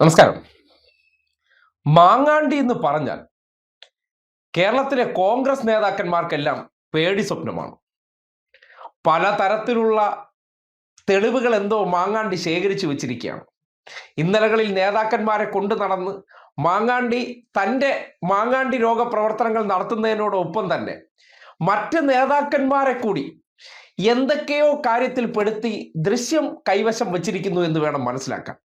നമസ്കാരം. മാങ്ങാണ്ടി എന്ന് പറഞ്ഞാൽ കേരളത്തിലെ കോൺഗ്രസ് നേതാക്കന്മാർക്കെല്ലാം പേടി സ്വപ്നമാണ്. പലതരത്തിലുള്ള തെളിവുകൾ എന്തോ മാങ്ങാണ്ടി ശേഖരിച്ചു വെച്ചിരിക്കുകയാണ്. ഇന്നലകളിൽ നേതാക്കന്മാരെ കൊണ്ടു നടന്ന് മാങ്ങാണ്ടി തന്റെ മാങ്ങാണ്ടി രോഗ പ്രവർത്തനങ്ങൾ നടത്തുന്നതിനോടൊപ്പം തന്നെ മറ്റ് നേതാക്കന്മാരെ കൂടി എന്തൊക്കെയോ കാര്യത്തിൽ പെടുത്തി ദൃശ്യം കൈവശം വച്ചിരിക്കുന്നു എന്ന് വേണം മനസ്സിലാക്കാൻ.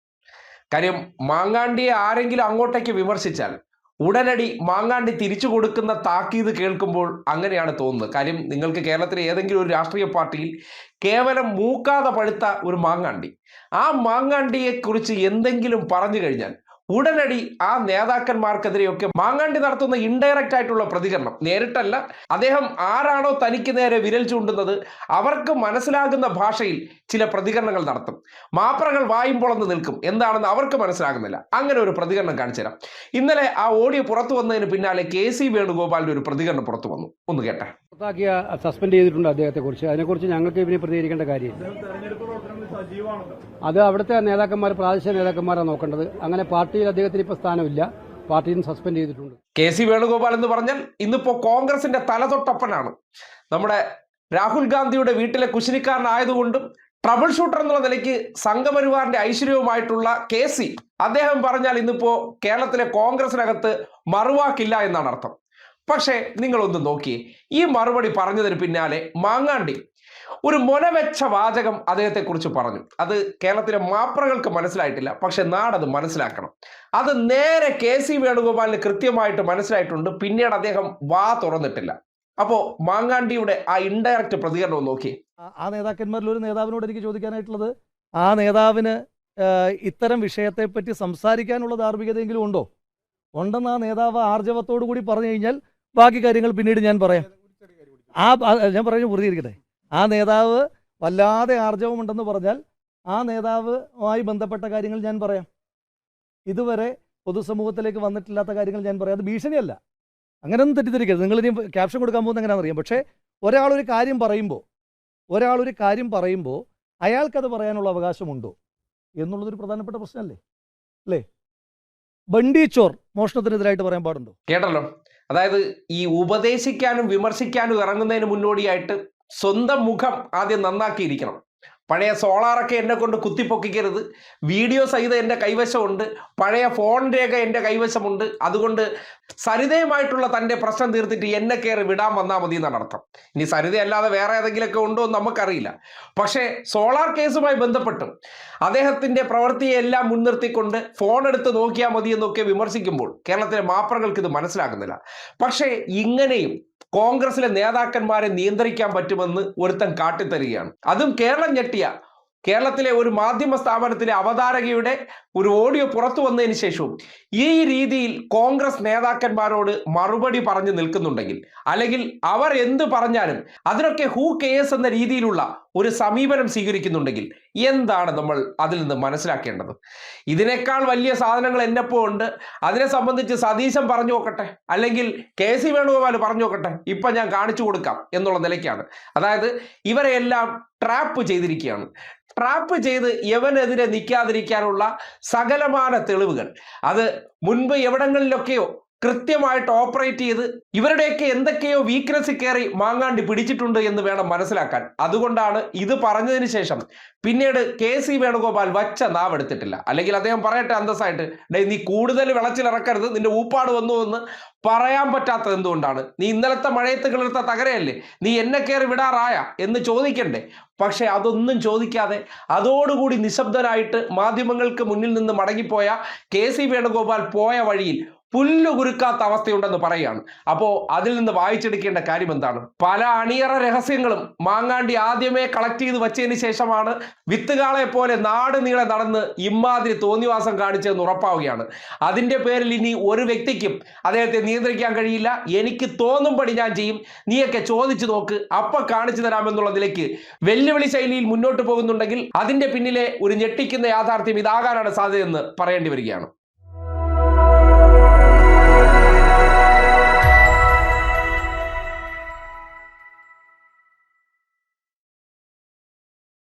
കാര്യം മാങ്ങാണ്ടിയെ ആരെങ്കിലും അങ്ങോട്ടേക്ക് വിമർശിച്ചാൽ ഉടനടി മാങ്ങാണ്ടി തിരിച്ചു കൊടുക്കുന്ന താക്കീത് കേൾക്കുമ്പോൾ അങ്ങനെയാണ് തോന്നുന്നത്. കാര്യം നിങ്ങൾക്ക് കേരളത്തിലെ ഏതെങ്കിലും ഒരു രാഷ്ട്രീയ പാർട്ടിയിൽ കേവലം മൂക്കാതെ പഴുത്ത ഒരു മാങ്ങാണ്ടി. ആ മാങ്ങാണ്ടിയെ കുറിച്ച് എന്തെങ്കിലും പറഞ്ഞു കഴിഞ്ഞാൽ ഉടനടി ആ നേതാക്കന്മാർക്കെതിരെയൊക്കെ മാങ്ങാണ്ടി നടത്തുന്ന ഇൻഡയറക്റ്റ് ആയിട്ടുള്ള പ്രതികരണം. നേരിട്ടല്ല. അദ്ദേഹം ആരാണോ തനിക്ക് നേരെ വിരൽ ചൂണ്ടുന്നത് അവർക്ക് മനസ്സിലാകുന്ന ഭാഷയിൽ ചില പ്രതികരണങ്ങൾ നടത്തും. മാപ്പറകൾ വായും പൊളന്ന് നിൽക്കും. എന്താണെന്ന് അവർക്ക് മനസ്സിലാകുന്നില്ല. അങ്ങനെ ഒരു പ്രതികരണം കാണിച്ചു തരാം. ഇന്നലെ ആ ഓഡിയോ പുറത്തു വന്നതിന് പിന്നാലെ കെ സി വേണുഗോപാലിന്റെ ഒരു പ്രതികരണം പുറത്തു വന്നു. ഒന്ന് കേട്ടെ. പുറത്താക്കിയ സസ്പെൻഡ് ചെയ്തിട്ടുണ്ട് അദ്ദേഹത്തെ കുറിച്ച് അതിനെക്കുറിച്ച് ഞങ്ങൾക്ക് ഇവനെ പ്രതികരിക്കേണ്ട കാര്യമില്ല. അത് അവിടുത്തെ നേതാക്കന്മാർ പ്രാദേശിക നേതാക്കന്മാരാണ് നോക്കേണ്ടത്. അങ്ങനെ പാർട്ടിയിൽ അദ്ദേഹത്തിന് ഇപ്പോൾ സ്ഥാനമില്ല. പാർട്ടിയിൽ നിന്ന് സസ്പെൻഡ് ചെയ്തിട്ടുണ്ട്. കെ സി വേണുഗോപാൽ എന്ന് പറഞ്ഞാൽ ഇന്നിപ്പോ കോൺഗ്രസിന്റെ തല തൊട്ടപ്പനാണ്. നമ്മുടെ രാഹുൽ ഗാന്ധിയുടെ വീട്ടിലെ കുശിനിക്കാരനായതുകൊണ്ടും ട്രബിൾ ഷൂട്ടർ എന്നുള്ള നിലയ്ക്ക് സംഘപരിവാറിന്റെ ഐശ്വര്യവുമായിട്ടുള്ള കെ സി അദ്ദേഹം പറഞ്ഞാൽ ഇന്നിപ്പോ കേരളത്തിലെ കോൺഗ്രസിനകത്ത് മറുവാക്കില്ല എന്നാണ് അർത്ഥം. പക്ഷേ നിങ്ങളൊന്ന് നോക്കിയേ ഈ മറുപടി പറഞ്ഞതിന് പിന്നാലെ മാങ്ങാണ്ടി ഒരു മുനവെച്ച വാചകം അദ്ദേഹത്തെക്കുറിച്ച് പറഞ്ഞു. അത് കേരളത്തിലെ മാപ്രകൾക്ക് മനസ്സിലായിട്ടില്ല. പക്ഷെ നാടത് മനസ്സിലാക്കണം. അത് നേരെ കെ സി വേണുഗോപാലിന് കൃത്യമായിട്ട് മനസ്സിലായിട്ടുണ്ട്. പിന്നീട് അദ്ദേഹം വാ തുറന്നിട്ടില്ല. അപ്പോ മാങ്ങാണ്ടിയുടെ ആ ഇൻഡയറക്റ്റ് പ്രതികരണം നോക്കി. ആ- നേതാക്കന്മാരിൽ ഒരു നേതാവിനോട് എനിക്ക് ചോദിക്കാനായിട്ടുള്ളത് ആ നേതാവിന് ഇത്തരം വിഷയത്തെപ്പറ്റി സംസാരിക്കാനുള്ള ധാർമ്മികതയെങ്കിലും ഉണ്ടോ? ഉണ്ടെന്ന് ആ നേതാവ് ആർജവത്തോടു കൂടി പറഞ്ഞു കഴിഞ്ഞാൽ ബാക്കി കാര്യങ്ങൾ പിന്നീട് ഞാൻ പറയാം. ആ ഞാൻ പറഞ്ഞു പൂർത്തീകരിക്കട്ടെ. ആ നേതാവ് വല്ലാതെ ആർജവമുണ്ടെന്ന് പറഞ്ഞാൽ ആ നേതാവുമായി ബന്ധപ്പെട്ട കാര്യങ്ങൾ ഞാൻ പറയാം. ഇതുവരെ പൊതുസമൂഹത്തിലേക്ക് വന്നിട്ടില്ലാത്ത കാര്യങ്ങൾ ഞാൻ പറയാം. അത് ഭീഷണിയല്ല. അങ്ങനെയൊന്നും തെറ്റിദ്ധരിക്കരുത്. നിങ്ങൾ ഇനി ക്യാപ്ഷൻ കൊടുക്കാൻ പോകുന്നത് എങ്ങനെയാണെന്ന് അറിയാം. പക്ഷേ ഒരാളൊരു കാര്യം പറയുമ്പോൾ ഒരാളൊരു കാര്യം പറയുമ്പോൾ അയാൾക്കത് പറയാനുള്ള അവകാശമുണ്ടോ എന്നുള്ളതൊരു പ്രധാനപ്പെട്ട പ്രശ്നമല്ലേ? അല്ലേ? ബണ്ടി ചോർ മോഷണത്തിനെതിരായിട്ട് പറയാൻ പാടുണ്ടോ? കേട്ടല്ലോ. അതായത് ഈ ഉപദേശിക്കാനും വിമർശിക്കാനും ഇറങ്ങുന്നതിന് മുന്നോടിയായിട്ട് സ്വന്തം മുഖം ആദ്യം നന്നാക്കിയിരിക്കണം. പഴയ സോളാറൊക്കെ എന്നെ കൊണ്ട് കുത്തിപ്പൊക്കിക്കരുത്. വീഡിയോ സഹിതം എന്റെ കൈവശമുണ്ട്. പഴയ ഫോൺ രേഖ എന്റെ കൈവശമുണ്ട്. അതുകൊണ്ട് സരിതയുമായിട്ടുള്ള തന്റെ പ്രശ്നം തീർത്തിട്ട് എന്നെ കയറി വിടാൻ വന്നാൽ മതി എന്നാണ് അർത്ഥം. ഇനി സരിത അല്ലാതെ വേറെ ഏതെങ്കിലുമൊക്കെ ഉണ്ടോ എന്ന് നമുക്കറിയില്ല. പക്ഷേ സോളാർ കേസുമായി ബന്ധപ്പെട്ടും അദ്ദേഹത്തിന്റെ പ്രവൃത്തിയെല്ലാം മുൻനിർത്തിക്കൊണ്ട് ഫോൺ എടുത്ത് നോക്കിയാൽ മതി എന്നൊക്കെ വിമർശിക്കുമ്പോൾ കേരളത്തിലെ മാപ്രകൾക്ക് ഇത് മനസ്സിലാകുന്നില്ല. പക്ഷേ ഇങ്ങനെയും കോൺഗ്രസിലെ നേതാക്കന്മാരെ നിയന്ത്രിക്കാൻ പറ്റുമെന്ന് ഒരുത്തൻ കാട്ടിത്തരികയാണ്. അതും കേരളം ഞെട്ടിയ. കേരളത്തിലെ ഒരു മാധ്യമ സ്ഥാപനത്തിലെ അവതാരകയുടെ ഒരു ഓഡിയോ പുറത്തു വന്നതിന് ശേഷവും ഈ രീതിയിൽ കോൺഗ്രസ് നേതാക്കന്മാരോട് മറുപടി പറഞ്ഞു നിൽക്കുന്നുണ്ടെങ്കിൽ അല്ലെങ്കിൽ അവർ എന്ത് പറഞ്ഞാലും അതിനൊക്കെ ഹൂ കെയേഴ്സ് എന്ന രീതിയിലുള്ള ഒരു സമീപനം സ്വീകരിക്കുന്നുണ്ടെങ്കിൽ എന്താണ് നമ്മൾ അതിൽ നിന്ന് മനസ്സിലാക്കേണ്ടത്? ഇതിനേക്കാൾ വലിയ സാധനങ്ങൾ എന്നപ്പോൾ ഉണ്ട്. അതിനെ സംബന്ധിച്ച് സതീശൻ പറഞ്ഞു നോക്കട്ടെ അല്ലെങ്കിൽ കെ സി വേണുഗോപാൽ പറഞ്ഞു നോക്കട്ടെ ഇപ്പൊ ഞാൻ കാണിച്ചു കൊടുക്കാം എന്നുള്ള നിലയ്ക്കാണ്. അതായത് ഇവരെ എല്ലാം ട്രാപ്പ് ചെയ്തിരിക്കുകയാണ്. ട്രാപ്പ് ചെയ്ത് യവനെതിരെ നിൽക്കാതിരിക്കാനുള്ള സകലമാന തെളിവുകൾ. അത് മുൻപ് എവിടങ്ങളിലൊക്കെയോ കൃത്യമായിട്ട് ഓപ്പറേറ്റ് ചെയ്ത് ഇവരുടെയൊക്കെ എന്തൊക്കെയോ വീക്ക്നെസ് കയറി മാങ്ങാണ്ടി പിടിച്ചിട്ടുണ്ട് എന്ന് വേണം മനസ്സിലാക്കാൻ. അതുകൊണ്ടാണ് ഇത് പറഞ്ഞതിന് ശേഷം പിന്നീട് കെ സി വേണുഗോപാൽ വച്ച നാവെടുത്തിട്ടില്ല അല്ലെങ്കിൽ അദ്ദേഹം പറയട്ടെ അന്തസ്സായിട്ട് ഡേ നീ കൂടുതൽ വിളച്ചിലിറക്കരുത് നിന്റെ ഊപ്പാട് വന്നു എന്ന് പറയാൻ പറ്റാത്തത് എന്തുകൊണ്ടാണ്? നീ ഇന്നലത്തെ മഴയത്ത് കിളിർത്ത തകരയല്ലേ? നീ എന്നെ കയറി വിടാറായ? എന്ന് ചോദിക്കണ്ടേ. പക്ഷെ അതൊന്നും ചോദിക്കാതെ അതോടുകൂടി നിശബ്ദനായിട്ട് മാധ്യമങ്ങൾക്ക് മുന്നിൽ നിന്ന് മടങ്ങിപ്പോയ കെ സി വേണുഗോപാൽ പോയ വഴിയിൽ പുല്ല് കുരുക്കാത്ത അവസ്ഥയുണ്ടെന്ന് പറയുകയാണ്. അപ്പോ അതിൽ നിന്ന് വായിച്ചെടുക്കേണ്ട കാര്യം എന്താണ്? പല അണിയറ രഹസ്യങ്ങളും മാങ്ങാണ്ടി ആദ്യമേ കളക്ട് ചെയ്ത് വെച്ചതിന് ശേഷമാണ് വിത്തുകാളെ പോലെ നാട് നീളെ നടന്ന് ഇമ്മാതിരി തോന്നിവാസം കാണിച്ചതെന്ന് ഉറപ്പാവുകയാണ്. അതിന്റെ പേരിൽ ഇനി ഒരു വ്യക്തിക്കും അദ്ദേഹത്തെ നിയന്ത്രിക്കാൻ കഴിയില്ല. എനിക്ക് തോന്നുംപടി ഞാൻ ചെയ്യും. നീയൊക്കെ ചോദിച്ചു നോക്ക്. അപ്പ കാണിച്ചു തരാമെന്നുള്ള നിലയ്ക്ക് വെല്ലുവിളി ശൈലിയിൽ മുന്നോട്ട് പോകുന്നുണ്ടെങ്കിൽ അതിന്റെ പിന്നിലെ ഒരു ഞെട്ടിക്കുന്ന യാഥാർത്ഥ്യം ഇതാകാനാണ് സാധ്യതയെന്ന് പറയേണ്ടി വരികയാണ്.